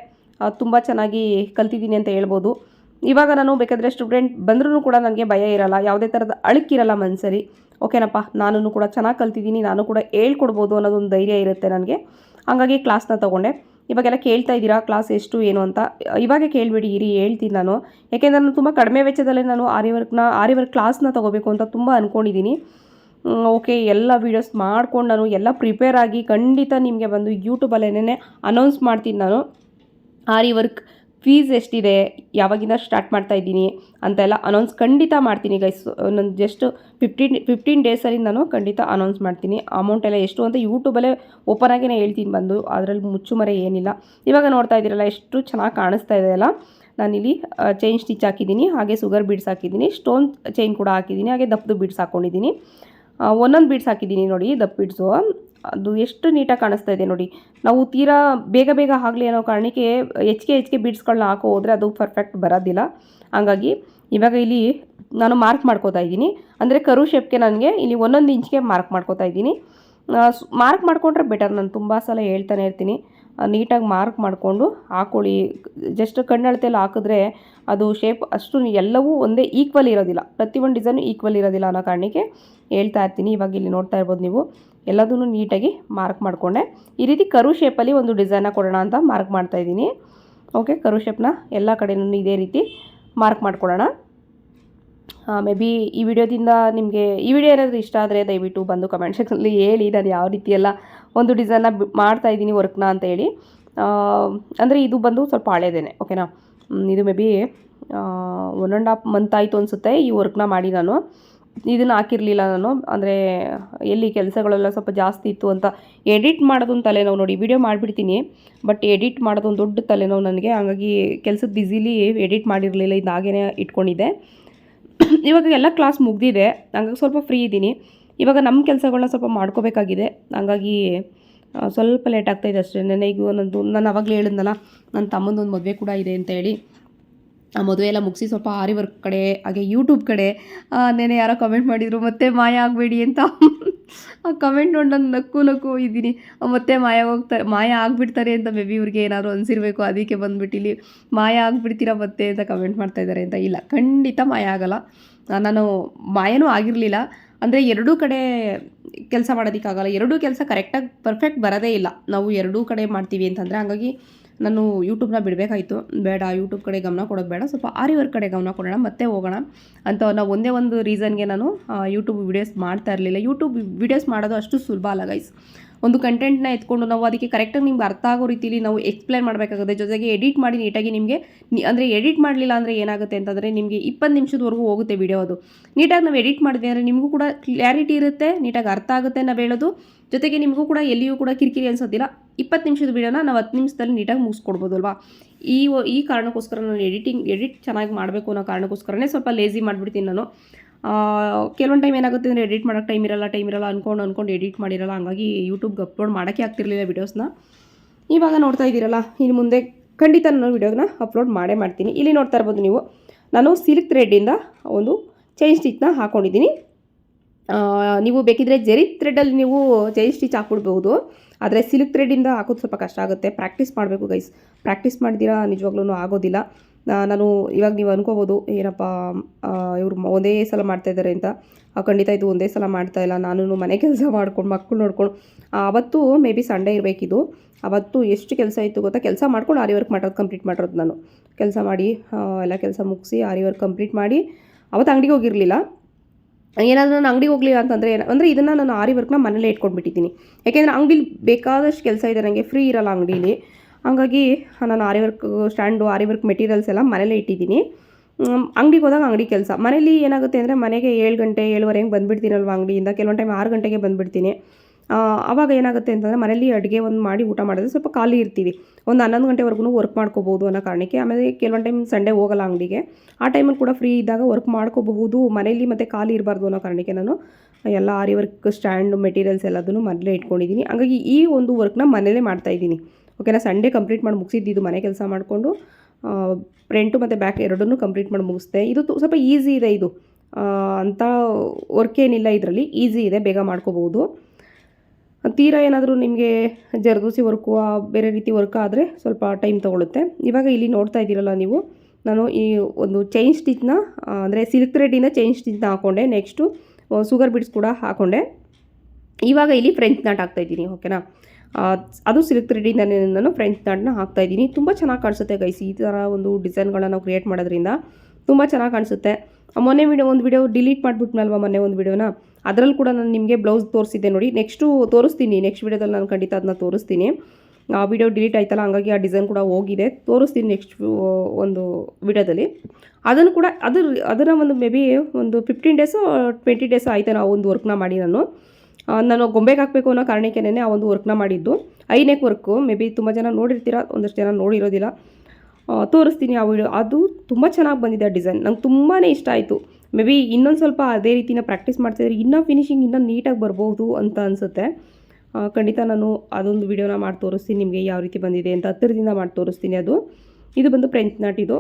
ತುಂಬ ಚೆನ್ನಾಗಿ ಕಲ್ತಿದ್ದೀನಿ ಅಂತ ಹೇಳ್ಬೋದು. ಇವಾಗ ನಾನು ಬೇಕಾದರೆ ಸ್ಟೂಡೆಂಟ್ ಬಂದರೂ ಕೂಡ ನನಗೆ ಭಯ ಇರಲ್ಲ, ಯಾವುದೇ ಥರದ ಅಳಕ್ಕಿರಲ್ಲ ಮನಸ್ಸಲ್ಲಿ ಓಕೆನಪ್ಪ ನಾನು ಕೂಡ ಚೆನ್ನಾಗಿ ಕಲ್ತಿದ್ದೀನಿ, ನಾನು ಕೂಡ ಹೇಳ್ಕೊಡ್ಬೋದು ಅನ್ನೋದೊಂದು ಧೈರ್ಯ ಇರುತ್ತೆ ನನಗೆ. ಹಾಗಾಗಿ ಕ್ಲಾಸ್ನ ತೊಗೊಂಡೆ. ಇವಾಗೆಲ್ಲ ಕೇಳ್ತಾ ಇದ್ದೀರಾ ಕ್ಲಾಸ್ ಎಷ್ಟು, ಏನು ಅಂತ? ಇವಾಗೆ ಕೇಳಿಬಿಡಿ, ಇರಿ, ಹೇಳ್ತೀನಿ ನಾನು. ಯಾಕೆಂದರೆ ನಾನು ತುಂಬ ಕಡಿಮೆ ವೆಚ್ಚದಲ್ಲೇ ನಾನು ಆರಿ ವರ್ಕ್ನ ಆರಿ ವರ್ಕ್ ಕ್ಲಾಸ್ನ ತೊಗೋಬೇಕು ಅಂತ ತುಂಬ ಅಂದ್ಕೊಂಡಿದ್ದೀನಿ ಓಕೆ ಎಲ್ಲ ವೀಡಿಯೋಸ್ ಮಾಡ್ಕೊಂಡು ನಾನು ಎಲ್ಲ ಪ್ರಿಪೇರ್ ಆಗಿ ಖಂಡಿತ ನಿಮಗೆ ಬಂದು ಯೂಟ್ಯೂಬಲ್ಲೇನೇ ಅನೌನ್ಸ್ ಮಾಡ್ತೀನಿ ನಾನು. ಆರಿ ವರ್ಕ್ ಫೀಸ್ ಎಷ್ಟಿದೆ, ಯಾವಾಗಿಂದ ಸ್ಟಾರ್ಟ್ ಮಾಡ್ತಾ ಇದ್ದೀನಿ ಅಂತೆಲ್ಲ ಅನೌನ್ಸ್ ಖಂಡಿತ ಮಾಡ್ತೀನಿ ಗೈಸ್ ನಾನು ಜಸ್ಟ್ ಫಿಫ್ಟೀನ್ ಫಿಫ್ಟೀನ್ ಡೇಸಲ್ಲಿ ನಾನು ಖಂಡಿತ ಅನೌನ್ಸ್ ಮಾಡ್ತೀನಿ. ಅಮೌಂಟ್ ಎಲ್ಲ ಎಷ್ಟು ಅಂತ ಯೂಟ್ಯೂಬಲ್ಲೇ ಓಪನ್ ಆಗಿನೇ ಹೇಳ್ತೀನಿ ಬಂದು. ಅದರಲ್ಲಿ ಮುಚ್ಚುಮರೆ ಏನಿಲ್ಲ. ಇವಾಗ ನೋಡ್ತಾ ಇದ್ದೀರಲ್ಲ, ಎಷ್ಟು ಚೆನ್ನಾಗಿ ಕಾಣಿಸ್ತಾ ಇದೆ ಅಲ್ಲ. ನಾನಿಲ್ಲಿ ಚೈನ್ ಸ್ಟಿಚ್ ಹಾಕಿದ್ದೀನಿ, ಹಾಗೆ ಸುಗರ್ ಬೀಡ್ಸ್ ಹಾಕಿದ್ದೀನಿ ಸ್ಟೋನ್ ಚೈನ್ ಕೂಡ ಹಾಕಿದ್ದೀನಿ, ಹಾಗೆ ದಪ್ಪದು ಬೀಡ್ಸ್ ಹಾಕ್ಕೊಂಡಿದ್ದೀನಿ ಒಂದೊಂದು ಬೀಡ್ಸ್ ಹಾಕಿದ್ದೀನಿ ನೋಡಿ ದಪ್ಪ ಬೀಡ್ಸು ಅದು ಎಷ್ಟು ನೀಟಾಗಿ ಕಾಣಿಸ್ತಾ ಇದೆ ನೋಡಿ. ನಾವು ತೀರಾ ಬೇಗ ಬೇಗ ಆಗಲಿ ಅನ್ನೋ ಕಾರಣಕ್ಕೆ ಹೆಚ್ಚಿಗೆ ಹೆಚ್ಚಿಗೆ ಬೀಡ್ಸ್ಗಳನ್ನ ಹಾಕೋ ಹೋದರೆ ಅದು ಪರ್ಫೆಕ್ಟ್ ಬರೋದಿಲ್ಲ. ಹಾಗಾಗಿ ಇವಾಗ ಇಲ್ಲಿ ನಾನು ಮಾರ್ಕ್ ಮಾಡ್ಕೋತಾ ಇದ್ದೀನಿ. ಅಂದರೆ ಕರು ಶೇಪ್ಗೆ ನನಗೆ ಇಲ್ಲಿ ಒಂದೊಂದು ಇಂಚ್ಗೆ ಮಾರ್ಕ್ ಮಾಡ್ಕೋತಾ ಇದ್ದೀನಿ. ಮಾರ್ಕ್ ಮಾಡಿಕೊಂಡ್ರೆ ಬೆಟರ್ ನಾನು ತುಂಬ ಸಲ ಹೇಳ್ತಾನೆ ಇರ್ತೀನಿ. ನೀಟಾಗಿ ಮಾರ್ಕ್ ಮಾಡಿಕೊಂಡು ಹಾಕೊಳ್ಳಿ. ಜಸ್ಟ್ ಕಣ್ಣಳತೆಯಲ್ಲಿ ಹಾಕಿದ್ರೆ ಅದು ಶೇಪ್ ಅಷ್ಟು ಎಲ್ಲವೂ ಒಂದೇ ಈಕ್ವಲ್ ಇರೋದಿಲ್ಲ. ಪ್ರತಿಯೊಂದು ಡಿಸೈನು ಈಕ್ವಲ್ ಇರೋದಿಲ್ಲ ಅನ್ನೋ ಕಾರಣಕ್ಕೆ ಹೇಳ್ತಾ ಇರ್ತೀನಿ. ಇವಾಗ ಇಲ್ಲಿ ನೋಡ್ತಾ ಇರ್ಬೋದು ನೀವು. ಎಲ್ಲದನ್ನು ನೀಟಾಗಿ ಮಾರ್ಕ್ ಮಾಡಿಕೊಂಡೆ. ಈ ರೀತಿ ಕರು ಶೇಪಲ್ಲಿ ಒಂದು ಡಿಸೈನ ಕೊಡೋಣ ಅಂತ ಮಾರ್ಕ್ ಮಾಡ್ತಾ ಇದ್ದೀನಿ. ಓಕೆ ಕರು ಶೇಪ್ನ ಎಲ್ಲ ಕಡೆಯೂ ಇದೇ ರೀತಿ ಮಾರ್ಕ್ ಮಾಡ್ಕೊಳ್ಳೋಣ. ಮೇ ಬಿ ಈ ವಿಡಿಯೋದಿಂದ ನಿಮಗೆ, ಈ ವಿಡಿಯೋ ಏನಾದರೂ ಇಷ್ಟ ಆದರೆ ದಯವಿಟ್ಟು ಬಂದು ಕಮೆಂಟ್ ಸೆಕ್ಷನಲ್ಲಿ ಹೇಳಿ. ನಾನು ಯಾವ ರೀತಿ ಎಲ್ಲ ಒಂದು ಡಿಸೈನ್ನ ಮಾಡ್ತಾ ಇದ್ದೀನಿ ವರ್ಕ್ನ ಅಂತ ಹೇಳಿ. ಅಂದರೆ ಇದು ಬಂದು ಸ್ವಲ್ಪ ಹಳೇದೇನೆ ಓಕೆನಾ ಇದು maybe one and half month ಆಯಿತು ಅನಿಸುತ್ತೆ ಈ ವರ್ಕ್ನ ಮಾಡಿ ನಾನು. ಇದನ್ನು ಹಾಕಿರಲಿಲ್ಲ ನಾನು. ಅಂದರೆ ಎಲ್ಲಿ ಕೆಲಸಗಳೆಲ್ಲ ಸ್ವಲ್ಪ ಜಾಸ್ತಿ ಇತ್ತು ಅಂತ ಎಡಿಟ್ ಮಾಡೋದೊಂದು ತಲೆನೋವು ನೋಡಿ ವಿಡಿಯೋ ಮಾಡಿಬಿಡ್ತೀನಿ. ಬಟ್ ಎಡಿಟ್ ಮಾಡೋದೊಂದು ದೊಡ್ಡ ತಲೆನೋವು ನನಗೆ. ಹಾಗಾಗಿ ಕೆಲಸದ ಬ್ಯುಸಿಲಿ ಎಡಿಟ್ ಮಾಡಿರಲಿಲ್ಲ ಇದು ಹಾಗೇ ಇಟ್ಕೊಂಡಿದ್ದೆ. ಇವಾಗ ಎಲ್ಲ ಕ್ಲಾಸ್ ಮುಗ್ದಿದೆ. ಹಂಗಾಗಿ ಸ್ವಲ್ಪ ಫ್ರೀ ಇದ್ದೀನಿ. ಇವಾಗ ನಮ್ಮ ಕೆಲಸಗಳನ್ನ ಸ್ವಲ್ಪ ಮಾಡ್ಕೋಬೇಕಾಗಿದೆ. ಹಂಗಾಗಿ ಸ್ವಲ್ಪ ಲೇಟ್ ಆಗ್ತಾಯಿದೆ ಅಷ್ಟೇ. ನೆನೆ ಈಗ ನಾನು ಅವಾಗಲೇ ಹೇಳಿದ್ನಲ್ಲ, ನನ್ನ ತಮ್ಮಂದೊಂದು ಮದುವೆ ಕೂಡ ಇದೆ ಅಂತ ಹೇಳಿ. ಆ ಮದುವೆ ಎಲ್ಲ ಮುಗಿಸಿ ಸ್ವಲ್ಪ ಆರಿ ವರ್ಕ್ ಕಡೆ, ಹಾಗೆ ಯೂಟ್ಯೂಬ್ ಕಡೆ ನೆನೆ ಯಾರೋ ಕಮೆಂಟ್ ಮಾಡಿದರು, ಮತ್ತೆ ಮಾಯ ಆಗಬೇಡಿ ಅಂತ. ಆ ಕಮೆಂಟ್ ನೋಡಿ ನಾನು ನಕ್ಕು ನಕ್ಕು ಇದ್ದೀನಿ. ಮತ್ತೆ ಮಾಯ ಹೋಗ್ತಾರೆ ಮಾಯ ಆಗಿಬಿಡ್ತಾರೆ ಅಂತ ಮೇ ಬಿ ಇವ್ರಿಗೆ ಏನಾದರೂ ಅನಿಸಿರ್ಬೇಕು, ಅದಕ್ಕೆ ಬಂದುಬಿಟ್ಟು ಇಲ್ಲಿ ಮಾಯ ಆಗಿಬಿಡ್ತೀರಾ ಮತ್ತೆ ಅಂತ ಕಮೆಂಟ್ ಮಾಡ್ತಾ ಇದ್ದಾರೆ ಅಂತ. ಇಲ್ಲ, ಖಂಡಿತ ಮಾಯ ಆಗಲ್ಲ. ನಾನು ಮಾಯನೂ ಆಗಿರಲಿಲ್ಲ. ಅಂದರೆ ಎರಡೂ ಕಡೆ ಕೆಲಸ ಮಾಡೋದಕ್ಕಾಗಲ್ಲ. ಎರಡೂ ಕೆಲಸ ಕರೆಕ್ಟಾಗಿ ಪರ್ಫೆಕ್ಟ್ ಬರೋದೇ ಇಲ್ಲ. ನಾವು ಎರಡೂ ಕಡೆ ಮಾಡ್ತೀವಿ ಅಂತಂದರೆ, ಹಂಗಾಗಿ ನಾನು ಯೂಟ್ಯೂಬ್ನ ಬಿಡಬೇಕಾಯ್ತು. ಬೇಡ ಯೂಟ್ಯೂಬ್ ಕಡೆ ಗಮನ ಕೊಡೋದು ಬೇಡ. ಸ್ವಲ್ಪ ಆರಿ ವರ್ಕ್ ಕಡೆ ಗಮನ ಕೊಡೋಣ, ಮತ್ತೆ ಹೋಗೋಣ. ಅಂತ ನಾವು ಒಂದೇ ಒಂದು ರೀಸನ್ಗೆ ನಾನು ಯೂಟ್ಯೂಬ್ ವಿಡಿಯೋಸ್ ಮಾಡ್ತಾ ಇರಲಿಲ್ಲ. ಯೂಟ್ಯೂಬ್ ವಿಡಿಯೋಸ್ ಮಾಡೋದು ಅಷ್ಟು ಸುಲಭ ಅಲ್ಲ ಗೈಸ್ ಒಂದು ಕಂಟೆಂಟ್ನ ಎತ್ಕೊಂಡು ನಾವು ಅದಕ್ಕೆ ಕರೆಕ್ಟಾಗಿ ನಿಮ್ಗೆ ಅರ್ಥ ಆಗೋ ರೀತಿಲಿ ನಾವು ಎಕ್ಸ್ಪ್ಲೈನ್ ಮಾಡಬೇಕಾಗುತ್ತೆ. ಜೊತೆಗೆ ಎಡಿಟ್ ಮಾಡಿ ನೀಟಾಗಿ ನಿಮಗೆ ಅಂದರೆ ಎಡಿಟ್ ಮಾಡಲಿಲ್ಲ ಅಂದರೆ ಏನಾಗುತ್ತೆ ಅಂತಂದರೆ ನಿಮಗೆ ಇಪ್ಪತ್ತು ನಿಮಿಷದವರೆಗೂ ಹೋಗುತ್ತೆ ವಿಡಿಯೋ ಅದು. ನೀಟಾಗಿ ನಾವು ಎಡಿಟ್ ಮಾಡಿದ್ವಿ ಅಂದರೆ ನಿಮಗೂ ಕೂಡ ಕ್ಲಾರಿಟಿ ಇರುತ್ತೆ ನೀಟಾಗಿ ಅರ್ಥ ಆಗುತ್ತೆ ನಾವು ಹೇಳೋದು. ಜೊತೆಗೆ ನಿಮಗೂ ಕೂಡ ಎಲ್ಲಿಯೂ ಕೂಡ ಕಿರಿಕಿರಿ ಅನ್ಸೋದಿಲ್ಲ. ಇಪ್ಪತ್ತು ನಿಮಿಷದ ವಿಡಿಯೋನ ನಾವು ಹತ್ತು ನಿಮಿಷದಲ್ಲಿ ನೀಟಾಗಿ ಮುಗಿಸ್ಕೊಡ್ಬೋದಲ್ವಾ ಈ ಈ ಕಾರಣಕ್ಕೋಸ್ಕರ ನಾನು ಎಡಿಟಿಂಗ್ ಎಡಿಟ್ ಚೆನ್ನಾಗಿ ಮಾಡಬೇಕು ಅನ್ನೋ ಕಾರಣಕ್ಕೋಸ್ಕರನೇ ಸ್ವಲ್ಪ ಲೇಸಿ ಮಾಡಿಬಿಡ್ತೀನಿ ನಾನು. ಕೆಲವೊಂದು ಟೈಮ್ ಏನಾಗುತ್ತೆ ಅಂದರೆ ಎಡಿಟ್ ಮಾಡೋಕೆ ಟೈಮ್ ಇರಲ್ಲ ಟೈಮ್ ಇರಲ್ಲ ಅಂದ್ಕೊಂಡು ಅಂದ್ಕೊಂಡು ಎಡಿಟ್ ಮಾಡಿರಲ್ಲ, ಹಂಗಾಗಿ ಯೂಟ್ಯೂಬ್ಗೆ ಅಪ್ಲೋಡ್ ಮಾಡೋಕ್ಕೆ ಆಗ್ತಿರಲಿಲ್ಲ ವೀಡಿಯೋಸ್ನ ಇವಾಗ ನೋಡ್ತಾ ಇದ್ದೀರಲ್ಲ, ಇನ್ನು ಮುಂದೆ ಖಂಡಿತ ನಾನು ವಿಡಿಯೋನ ಅಪ್ಲೋಡ್ ಮಾಡೇ ಮಾಡ್ತೀನಿ. ಇಲ್ಲಿ ನೋಡ್ತಾ ಇರ್ಬೋದು ನೀವು, ನಾನು ಸಿಲ್ಕ್ ಥ್ರೆಡ್ಡಿಂದ ಒಂದು ಚೈನ್ ಸ್ಟಿಚ್ನ ಹಾಕ್ಕೊಂಡಿದ್ದೀನಿ ನೀವು ಬೇಕಿದ್ರೆ ಜೆರಿ ಥ್ರೆಡಲ್ಲಿ ನೀವು ಚೈನ್ ಸ್ಟಿಚ್ ಹಾಕ್ಬಿಡ್ಬೋದು. ಆದರೆ ಸಿಲ್ಕ್ ಥ್ರೆಡ್ಡಿಂದ ಹಾಕೋದು ಸ್ವಲ್ಪ ಕಷ್ಟ ಆಗುತ್ತೆ. ಪ್ರಾಕ್ಟೀಸ್ ಮಾಡಬೇಕು ಗೈಸ್ ಪ್ರಾಕ್ಟೀಸ್ ಮಾಡಿದಿರಾ ನಿಜವಾಗ್ಲೂ ಆಗೋದಿಲ್ಲ. ನಾನು ಇವಾಗ ನೀವು ಅನ್ಕೋಬೋದು, ಏನಪ್ಪ ಇವರು ಒಂದೇ ಸಲ ಮಾಡ್ತಾ ಇದ್ದಾರೆ ಅಂತ. ಖಂಡಿತ ಇದು ಒಂದೇ ಸಲ ಮಾಡ್ತಾ ಇಲ್ಲ. ನಾನು ಮನೆ ಕೆಲಸ ಮಾಡ್ಕೊಂಡು ಮಕ್ಕಳು ನೋಡ್ಕೊಂಡು. ಆವತ್ತು ಮೇ ಬಿ ಸಂಡೇ ಇರಬೇಕಿದು. ಅವತ್ತು ಎಷ್ಟು ಕೆಲಸ ಇತ್ತು ಗೊತ್ತಾ? ಕೆಲಸ ಮಾಡ್ಕೊಂಡು ಆರಿ ವರ್ಕ್ ಮಾಡೋದು ಕಂಪ್ಲೀಟ್ ಮಾಡಿರೋದು ನಾನು. ಕೆಲಸ ಮಾಡಿ ಎಲ್ಲ ಕೆಲಸ ಮುಗಿಸಿ ಆರಿ ವರ್ಕ್ ಕಂಪ್ಲೀಟ್ ಮಾಡಿ, ಅವತ್ತು ಅಂಗಡಿಗೆ ಹೋಗಿರಲಿಲ್ಲ. ಏನಾದರೂ ನಾನು ಅಂಗಡಿಗೆ ಹೋಗಲಿಲ್ಲ ಅಂತಂದರೆ, ಅಂದರೆ ಇದನ್ನು ನಾನು ಆರಿ ವರ್ಕ್ನ ಮನೇಲೇ ಇಟ್ಕೊಂಡ್ಬಿಟ್ಟಿದ್ದೀನಿ. ಯಾಕೆಂದರೆ ಅಂಗಡಿಲಿ ಬೇಕಾದಷ್ಟು ಕೆಲಸ ಇದೆ ನನಗೆ ಫ್ರೀ ಇರಲ್ಲ ಅಂಗಡೀಲಿ. ಹಂಗಾಗಿ ನಾನು aari work, stand, aari work materials ಎಲ್ಲ ಮನೇಲೇ ಇಟ್ಟಿದ್ದೀನಿ. ಅಂಗಡಿಗೆ ಹೋದಾಗ ಅಂಗಡಿ ಕೆಲಸ. ಮನೇಲಿ ಏನಾಗುತ್ತೆ ಅಂದರೆ ಮನೆಗೆ ಏಳು ಗಂಟೆ, ಏಳುವರೆ ಹಂಗೆ ಬಂದುಬಿಡ್ತೀನಲ್ವ ಅಂಗಡಿಯಿಂದ, ಕೆಲವೊಂದು ಟೈಮ್ ಆರು ಗಂಟೆಗೆ ಬಂದುಬಿಡ್ತೀನಿ. ಆವಾಗ ಏನಾಗುತ್ತೆ ಅಂತಂದರೆ ಮನೇಲಿ ಅಡುಗೆ ಒಂದು ಮಾಡಿ ಊಟ ಮಾಡಿದ್ರೆ ಸ್ವಲ್ಪ ಖಾಲಿ ಇರ್ತೀವಿ. ಒಂದು ಹನ್ನೊಂದು ಗಂಟೆವರೆಗೂ ವರ್ಕ್ ಮಾಡ್ಕೋಬೋದು ಅನ್ನೋ ಕಾರಣಕ್ಕೆ. ಆಮೇಲೆ ಕೆಲವೊಂದು ಟೈಮ್ ಸಂಡೇ ಹೋಗಲ್ಲ ಅಂಗಡಿಗೆ. ಆ ಟೈಮಲ್ಲಿ ಕೂಡ ಫ್ರೀ ಇದ್ದಾಗ ವರ್ಕ್ ಮಾಡ್ಕೋಬಹುದು, ಮನೇಲಿ ಮತ್ತು ಖಾಲಿ ಇರಬಾರ್ದು ಅನ್ನೋ ಕಾರಣಕ್ಕೆ ನಾನು ಎಲ್ಲ ಆರಿ ವರ್ಕ್ ಸ್ಟ್ಯಾಂಡ್ ಮೆಟೀರಿಯಲ್ಸ್ ಎಲ್ಲದನ್ನು ಮನೇಲೇ ಇಟ್ಕೊಂಡಿದ್ದೀನಿ. ಹಂಗಾಗಿ ಈ ಒಂದು ವರ್ಕ್ನ ಮನೇಲೇ ಮಾಡ್ತಾಯಿದ್ದೀನಿ ಓಕೆನಾ ಸಂಡೇ ಕಂಪ್ಲೀಟ್ ಮಾಡಿ ಮುಗಿಸಿದ್ದು ಮನೆ ಕೆಲಸ ಮಾಡಿಕೊಂಡು ಫ್ರೆಂಟು ಮತ್ತು ಬ್ಯಾಕ್ ಎರಡನ್ನೂ ಕಂಪ್ಲೀಟ್ ಮಾಡಿ ಮುಗಿಸ್ದೆ. ಇದು ಸ್ವಲ್ಪ ಈಸಿ ಇದೆ ಇದು. ಅಂತ ವರ್ಕ್ ಏನಿಲ್ಲ ಇದರಲ್ಲಿ ಈಸಿ ಇದೆ, ಬೇಗ ಮಾಡ್ಕೋಬೋದು. ತೀರಾ ಏನಾದರೂ ನಿಮಗೆ ಜರ್ದೋಸಿ ವರ್ಕು ಬೇರೆ ರೀತಿ ವರ್ಕ್ ಆದರೆ ಸ್ವಲ್ಪ ಟೈಮ್ ತೊಗೊಳುತ್ತೆ. ಇವಾಗ ಇಲ್ಲಿ ನೋಡ್ತಾ ಇದ್ದೀರಲ್ಲ ನೀವು, ನಾನು ಈ ಒಂದು ಚೈನ್ ಸ್ಟಿಚ್ನ ಅಂದರೆ ಸಿಲ್ಕ್ ಥ್ರೆಡ್ಡಿಂದ ಚೈನ್ ಸ್ಟಿಚ್ನ ಹಾಕ್ಕೊಂಡೆ ನೆಕ್ಸ್ಟು ಸುಗರ್ ಬಿಡ್ಸ್ ಕೂಡ ಹಾಕ್ಕೊಂಡೆ ಇವಾಗ ಇಲ್ಲಿ ಫ್ರೆಂಚ್ ನಾಟ್ ಹಾಕ್ತಾಯಿದ್ದೀನಿ ಓಕೆನಾ ಅದು ಸಿಲ್ಕ್ ಥ್ರೆಡ್ಡಿಂದನೇ ನಾನು ಫ್ರೆಂಚ್ ಹಾಕ್ತಾ ಇದ್ದೀನಿ. ತುಂಬ ಚೆನ್ನಾಗಿ ಕಾಣಿಸುತ್ತೆ ಗೈಸಿ ಈ ಥರ ಒಂದು ಡಿಸೈನ್ಗಳನ್ನ ನಾವು ಕ್ರಿಯೇಟ್ ಮಾಡೋದ್ರಿಂದ ತುಂಬ ಚೆನ್ನಾಗಿ ಕಾಣಿಸುತ್ತೆ. ಮೊನ್ನೆ ವಿಡಿಯೋ ಒಂದು ವಿಡಿಯೋ ಡಿಲೀಟ್ ಮಾಡಿಬಿಟ್ನಲ್ವ ಮೊನ್ನೆ ಒಂದು ವಿಡಿಯೋನ ಅದರಲ್ಲಿ ಕೂಡ ನಾನು ನಿಮಗೆ ಬ್ಲೌಸ್ ತೋರಿಸಿದ್ದೆ ನೋಡಿ. ನೆಕ್ಸ್ಟು ತೋರಿಸ್ತೀನಿ. ನೆಕ್ಸ್ಟ್ ವಿಡಿಯೋದಲ್ಲಿ ನಾನು ಖಂಡಿತ ಅದನ್ನ ತೋರಿಸ್ತೀನಿ. ಆ ವಿಡಿಯೋ ಡಿಲೀಟ್ ಆಯ್ತಲ್ಲ, ಹಂಗಾಗಿ ಆ ಡಿಸೈನ್ ಕೂಡ ಹೋಗಿದೆ. ತೋರಿಸ್ತೀನಿ ನೆಕ್ಸ್ಟ್ ಒಂದು ವಿಡಿಯೋದಲ್ಲಿ ಅದನ್ನು ಕೂಡ, ಅದರ ಅದರ ಒಂದು ಮೇ ಬಿ ಒಂದು ಫಿಫ್ಟೀನ್ ಡೇಸು ಟ್ವೆಂಟಿ ಡೇಸ್ ಆಯಿತು ನಾವು ಒಂದು ವರ್ಕ್ನ ಮಾಡಿ ನಾನು. ನಾನು ಗೊಂಬೆಗೆ ಹಾಕಬೇಕು ಅನ್ನೋ ಕಾರಣಕ್ಕೇನೆ ಆ ಒಂದು ವರ್ಕ್ನ ಮಾಡಿದ್ದು. ಐನೇಕ್ ವರ್ಕು ಮೇ ಬಿ ತುಂಬ ಜನ ನೋಡಿರ್ತೀರ, ಒಂದಷ್ಟು ಜನ ನೋಡಿರೋದಿಲ್ಲ. ತೋರಿಸ್ತೀನಿ ಆ ವಿಡಿಯೋ ಅದು ತುಂಬ ಚೆನ್ನಾಗಿ ಬಂದಿದೆ ಆ ಡಿಸೈನ್ ನಂಗೆ ತುಂಬಾ ಇಷ್ಟ ಆಯಿತು. ಮೇ ಬಿ ಇನ್ನೊಂದು ಸ್ವಲ್ಪ ಅದೇ ರೀತಿನ ಪ್ರಾಕ್ಟೀಸ್ ಮಾಡ್ತಿದ್ರೆ ಇನ್ನೂ ಫಿನಿಶಿಂಗ್ ಇನ್ನೂ ನೀಟಾಗಿ ಬರ್ಬೋದು ಅಂತ ಅನಿಸುತ್ತೆ. ಖಂಡಿತ ನಾನು ಅದೊಂದು ವಿಡಿಯೋನ ಮಾಡಿ ತೋರಿಸ್ತೀನಿ, ನಿಮಗೆ ಯಾವ ರೀತಿ ಬಂದಿದೆ ಅಂತ ಹತ್ತಿರದಿಂದ ಮಾಡಿ ತೋರಿಸ್ತೀನಿ ಅದು. ಇದು ಬಂದು ನಾಟ್ ಇದು.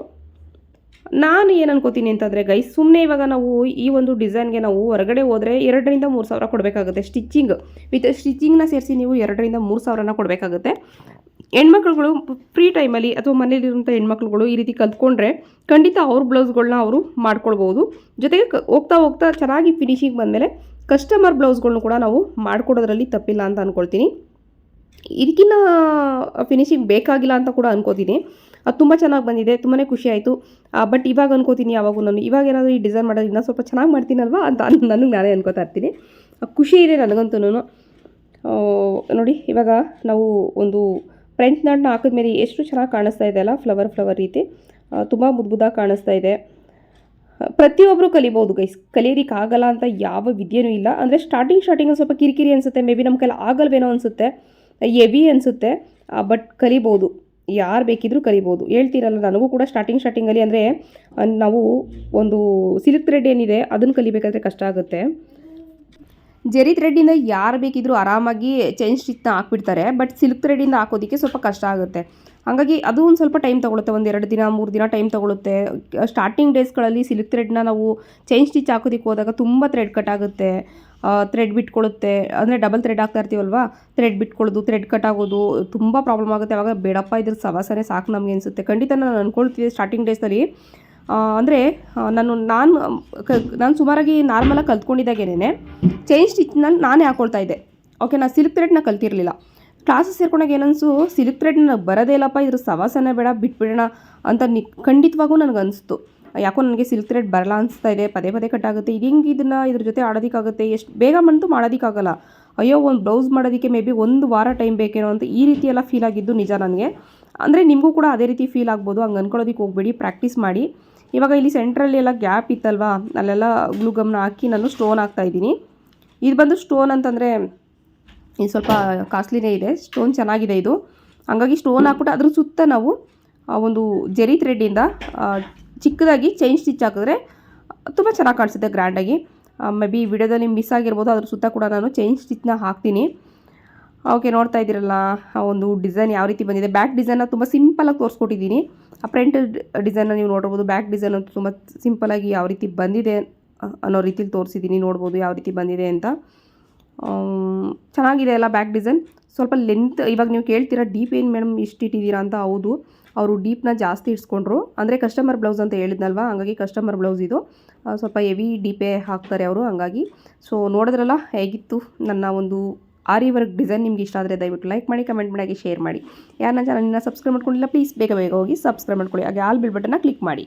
ನಾನು ಏನು ಅನ್ಕೋತೀನಿ ಅಂತಂದರೆ ಗೈ ಸುಮ್ಮನೆ ಇವಾಗ ನಾವು ಈ ಒಂದು ಡಿಸೈನ್ಗೆ ನಾವು ಹೊರಗಡೆ ಹೋದರೆ ಎರಡರಿಂದ ಮೂರು ಸಾವಿರ ಕೊಡಬೇಕಾಗುತ್ತೆ. ಸ್ಟಿಚಿಂಗ್ ವಿತ್ ಸ್ಟಿಚಿಂಗ್ನ ಸೇರಿಸಿ ನೀವು ಎರಡರಿಂದ ಮೂರು ಸಾವಿರನ ಕೊಡಬೇಕಾಗುತ್ತೆ. ಹೆಣ್ಮಕ್ಳುಗಳು ಫ್ರೀ ಟೈಮಲ್ಲಿ ಅಥವಾ ಮನೇಲಿರುವಂಥ ಹೆಣ್ಮಕ್ಳುಗಳು ಈ ರೀತಿ ಕಲ್ತ್ಕೊಂಡ್ರೆ ಖಂಡಿತ ಅವ್ರ ಬ್ಲೌಸ್ಗಳನ್ನ ಅವರು ಮಾಡ್ಕೊಳ್ಬೋದು ಜೊತೆಗೆ ಹೋಗ್ತಾ ಹೋಗ್ತಾ ಚೆನ್ನಾಗಿ ಫಿನಿಶಿಂಗ್ ಬಂದಮೇಲೆ ಕಸ್ಟಮರ್ ಬ್ಲೌಸ್ಗಳ್ನು ಕೂಡ ನಾವು ಮಾಡ್ಕೊಡೋದ್ರಲ್ಲಿ ತಪ್ಪಿಲ್ಲ ಅಂತ ಅಂದ್ಕೊಳ್ತೀನಿ ಇದಕ್ಕಿನ್ನ ಫಿನಿಶಿಂಗ್ ಬೇಕಾಗಿಲ್ಲ ಅಂತ ಕೂಡ ಅನ್ಕೋತೀನಿ. ಅದು ತುಂಬ ಚೆನ್ನಾಗಿ ಬಂದಿದೆ ತುಂಬಾ ಖುಷಿ ಆಯಿತು. ಬಟ್ ಇವಾಗ ಅನ್ಕೋತೀನಿ ಯಾವಾಗೂ ನಾನು. ಇವಾಗ ಏನಾದರೂ ಈ ಡಿಸೈನ್ ಮಾಡೋದು ಇನ್ನೂ ಸ್ವಲ್ಪ ಚೆನ್ನಾಗಿ ಮಾಡ್ತೀನಲ್ವಾ ಅಂತ [LAUGHS] ನನಗೆ ನಾನೇ ಅನ್ಕೋತಾ ಇರ್ತೀನಿ. ಖುಷಿ ಇದೆ ನನಗಂತೂ ನೋಡಿ, ಇವಾಗ ನಾವು ಒಂದು ಫ್ರೆಂಚ್ ನಾಟ್ನ ಹಾಕಿದ್ಮೇಲೆ ಎಷ್ಟು ಚೆನ್ನಾಗಿ ಕಾಣಿಸ್ತಾ ಇದೆ ಅಲ್ಲ ಫ್ಲವರ್ ಫ್ಲವರ್ ರೀತಿ. ತುಂಬ ಮುದ್ಬುದಾಗಿ ಕಾಣಿಸ್ತಾ ಇದೆ. ಪ್ರತಿಯೊಬ್ಬರು ಕಲಿಬೋದು ಗೈಸ್ ಕಲಿಯೋದಕ್ಕೆ ಆಗಲ್ಲ ಅಂತ ಯಾವ ವಿದ್ಯೆನೂ ಇಲ್ಲ. ಅಂದರೆ ಸ್ಟಾರ್ಟಿಂಗ್ ಸ್ಟಾರ್ಟಿಂಗ್ ಸ್ವಲ್ಪ ಕಿರಿಕಿರಿ ಅನಿಸುತ್ತೆ. ಮೇ ಬಿ ನಮ್ಮ ಕೈಲಿ ಆಗಲ್ವೇನೋ ಅನಿಸುತ್ತೆ. ಎವಿ ಅನಿಸುತ್ತೆ. ಬಟ್ ಕಲಿಬೋದು. ಯಾರು ಬೇಕಿದ್ರೂ ಕಲಿಬೋದು ಹೇಳ್ತೀರಲ್ಲ, ನನಗೂ ಕೂಡ ಸ್ಟಾರ್ಟಿಂಗ್ ಸ್ಟಾರ್ಟಿಂಗಲ್ಲಿ ಅಂದರೆ ನಾವು ಒಂದು ಸಿಲ್ಕ್ ಥ್ರೆಡ್ ಏನಿದೆ, ಅದನ್ನು ಕಲಿಬೇಕಾದ್ರೆ ಕಷ್ಟ ಆಗುತ್ತೆ. ಜೆರಿ ಥ್ರೆಡ್ಡಿಂದ ಯಾರು ಬೇಕಿದ್ರೂ ಆರಾಮಾಗಿ ಚೈನ್ ಸ್ಟಿಚ್ನ ಹಾಕ್ಬಿಡ್ತಾರೆ ಬಟ್ ಸಿಲ್ಕ್ ಥ್ರೆಡ್ಡಿಂದ ಹಾಕೋದಕ್ಕೆ ಸ್ವಲ್ಪ ಕಷ್ಟ ಆಗುತ್ತೆ. ಹಾಗಾಗಿ ಅದು ಒಂದು ಸ್ವಲ್ಪ ಟೈಮ್ ತೊಗೊಳುತ್ತೆ, ಒಂದು ಎರಡು ದಿನ, ಮೂರು ದಿನ ಟೈಮ್ ತೊಗೊಳುತ್ತೆ. ಸ್ಟಾರ್ಟಿಂಗ್ ಡೇಸ್ಗಳಲ್ಲಿ ಸಿಲ್ಕ್ ಥ್ರೆಡ್ನ ನಾವು ಚೈನ್ ಸ್ಟಿಚ್ ಹಾಕೋದಕ್ಕೆ ಹೋದಾಗ ತುಂಬ ಥ್ರೆಡ್ ಕಟ್ ಆಗುತ್ತೆ. ಥ್ರೆಡ್ ಬಿಟ್ಕೊಳ್ಳುತ್ತೆ ಅಂದರೆ ಡಬಲ್ ಥ್ರೆಡ್ ಹಾಕ್ತಾ ಇರ್ತೀವಲ್ವಾ? ಥ್ರೆಡ್ ಬಿಟ್ಕೊಳ್ಳೋದು ಥ್ರೆಡ್ ಕಟ್ ಆಗೋದು, ತುಂಬ ಪ್ರಾಬ್ಲಮ್ ಆಗುತ್ತೆ. ಆವಾಗ ಬೇಡಪ್ಪ, ಇದ್ರ ಸವಾಸನೆ ಸಾಕು ನಮಗೆ ಅನಿಸುತ್ತೆ. ಖಂಡಿತ ನಾನು ಅಂದ್ಕೊಳ್ತೀವಿ ಸ್ಟಾರ್ಟಿಂಗ್ ಡೇಸ್ನಲ್ಲಿ ಅಂದರೆ ನಾನು ನಾನು, ಕ, ನಾನು ಸುಮಾರಾಗಿ ನಾರ್ಮಲಾಗಿ ಕಲ್ತ್ಕೊಂಡಿದ್ದಾಗೇನೆ ಚೈನ್ ನಾನು, ನಾನೇ ಹಾಕ್ಕೊಳ್ತಾ ಇದ್ದೆ. ಓಕೆ ನಾನು ಸಿಲ್ಕ್ ಥ್ರೆಡ್ನ ಕಲ್ತಿರಲಿಲ್ಲ. ಕ್ಲಾಸಸ್ ಸೇರ್ಕೊಂಡಾಗ ಏನನ್ಸು ಸಿಲ್ಕ್ ಥ್ರೆಡ್ ನನಗೆ ಬರೋದೇ ಇಲ್ಲಪ್ಪ, ಇದ್ರ ಸವಾಸನೆ ಬೇಡ, ಬಿಟ್ಬಿಡೋಣ ಅಂತ ನಿ ಖಂಡಿತವಾಗೂ ನನಗೆ ಅನಿಸ್ತು. ಯಾಕೋ ನನಗೆ ಸಿಲ್ಕ್ ಥ್ರೆಡ್ ಬರಲ್ಲ ಅನಿಸ್ತಾ ಇದೆ. ಪದೇ ಪದೇ ಕಟ್ಟಾಗುತ್ತೆ ಇದು ಹೆಂಗೆ ಇದನ್ನು ಇದ್ರ ಜೊತೆ ಆಡೋದಕ್ಕಾಗುತ್ತೆ? ಎಷ್ಟು ಬೇಗ ಬಂತು ಮಾಡೋದಕ್ಕಾಗಲ್ಲ. ಅಯ್ಯೋ, ಒಂದು ಬ್ಲೌಸ್ ಮಾಡೋದಕ್ಕೆ ಮೇ ಬಿ ಒಂದು ವಾರ ಟೈಮ್ ಬೇಕೇನೋ ಅಂತ ಈ ರೀತಿ ಎಲ್ಲ ಫೀಲ್ ಆಗಿದ್ದು ನಿಜ ನನಗೆ. ಅಂದರೆ ನಿಮಗೂ ಕೂಡ ಅದೇ ರೀತಿ ಫೀಲ್ ಆಗ್ಬೋದು. ಹಂಗೆ ಅನ್ಕೊಳ್ಳೋದಕ್ಕೆ ಹೋಗ್ಬೇಡಿ. ಪ್ರಾಕ್ಟೀಸ್ ಮಾಡಿ. ಇವಾಗ ಇಲ್ಲಿ ಸೆಂಟ್ರಲ್ಲಿ ಎಲ್ಲ ಗ್ಯಾಪ್ ಇತ್ತಲ್ವಾ? ಅಲ್ಲೆಲ್ಲ ಗ್ಲೂಗಮ್ನ ಹಾಕಿ ನಾನು ಸ್ಟೋನ್ ಹಾಕ್ತಾ ಇದ್ದೀನಿ. ಇದು ಬಂದು ಸ್ಟೋನ್ ಅಂತಂದರೆ ಇದು ಸ್ವಲ್ಪ ಕಾಸ್ಟ್ಲಿನೇ ಇದೆ. ಸ್ಟೋನ್ ಚೆನ್ನಾಗಿದೆ ಇದು. ಹಂಗಾಗಿ ಸ್ಟೋನ್ ಹಾಕ್ಬಿಟ್ಟು ಅದ್ರ ಸುತ್ತ ನಾವು ಒಂದು ಜೆರಿ ಥ್ರೆಡ್ಡಿಂದ ಚಿಕ್ಕದಾಗಿ ಚೈನ್ ಸ್ಟಿಚ್ ಹಾಕಿದ್ರೆ ತುಂಬ ಚೆನ್ನಾಗಿ ಕಾಣಿಸುತ್ತೆ ಗ್ರ್ಯಾಂಡಾಗಿ ಮೇ ಬಿ ವಿಡಿಯೋದಲ್ಲಿ ಮಿಸ್ ಆಗಿರ್ಬೋದು ಅದ್ರ ಸುತ್ತ ಕೂಡ ನಾನು ಚೈನ್ ಸ್ಟಿಚ್ನ ಹಾಕ್ತೀನಿ. ಓಕೆ ನೋಡ್ತಾ ಇದ್ದೀರಲ್ಲ, ಆ ಒಂದು ಡಿಸೈನ್ ಯಾವ ರೀತಿ ಬಂದಿದೆ. ಬ್ಯಾಕ್ ಡಿಸೈನ್ನ ತುಂಬ ಸಿಂಪಲಾಗಿ ತೋರಿಸ್ಕೊಟ್ಟಿದ್ದೀನಿ. ಆ ಪ್ರಿಂಟ್ ಡಿಸೈನ್ನ ನೀವು ನೋಡ್ಬೋದು ಬ್ಯಾಕ್ ಡಿಸೈನ್ ಅಂತೂ ತುಂಬ ಸಿಂಪಲಾಗಿ ಯಾವ ರೀತಿ ಬಂದಿದೆ ಅನ್ನೋ ರೀತಿಲಿ ತೋರಿಸಿದ್ದೀನಿ. ನೋಡ್ಬೋದು ಯಾವ ರೀತಿ ಬಂದಿದೆ ಅಂತ. ಚೆನ್ನಾಗಿದೆ ಅಲ್ಲ ಬ್ಯಾಕ್ ಡಿಸೈನ್ ಸ್ವಲ್ಪ ಲೆಂತ್ ಇವಾಗ ನೀವು ಕೇಳ್ತೀರಾ ಡೀಪ್ ಏನು ಮೇಡಮ್ ಇಷ್ಟಿಟ್ಟಿದ್ದೀರಾ ಅಂತ? ಹೌದು. ಅವರು ಡೀಪ್ನ ಜಾಸ್ತಿ ಇಡ್ಸ್ಕೊಂಡ್ರು. ಅಂದರೆ ಕಸ್ಟಮರ್ ಬ್ಲೌಸ್ ಅಂತ ಹೇಳಿದ್ನಲ್ವಾ? ಹಂಗಾಗಿ ಕಸ್ಟಮರ್ ಬ್ಲೌಸ್ ಇದು. ಸ್ವಲ್ಪ ಹೆವಿ ಡೀಪೇ ಹಾಕ್ತಾರೆ ಅವರು, ಹಂಗಾಗಿ. ಸೊ ನೋಡಿದ್ರಲ್ಲ, ಹೇಗಿತ್ತು? ನನ್ನ ಒಂದು ಆರಿ ವರ್ಕ್ ಡಿಸೈನ್ ನಿಮ್ಗೆ ಇಷ್ಟ ಆದರೆ ದಯವಿಟ್ಟು ಲೈಕ್ ಮಾಡಿ ಕಮೆಂಟ್ ಮಾಡಿ ಶೇರ್ ಮಾಡಿ. ಯಾರನ್ನ ಚಾನಲ್ನ ಸಬ್ಸ್ಕ್ರೈಬ್ ಮಾಡ್ಕೊಂಡಿಲ್ಲ ಪ್ಲೀಸ್ ಬೇಗ ಬೇಗ ಹೋಗಿ ಸಬ್ಸ್ಕ್ರೈಬ್ ಮಾಡ್ಕೊಳ್ಳಿ. ಹಾಗೆ ಆಲ್ ಬಿಲ್ ಬಟನ್ನ ಕ್ಲಿಕ್ ಮಾಡಿ.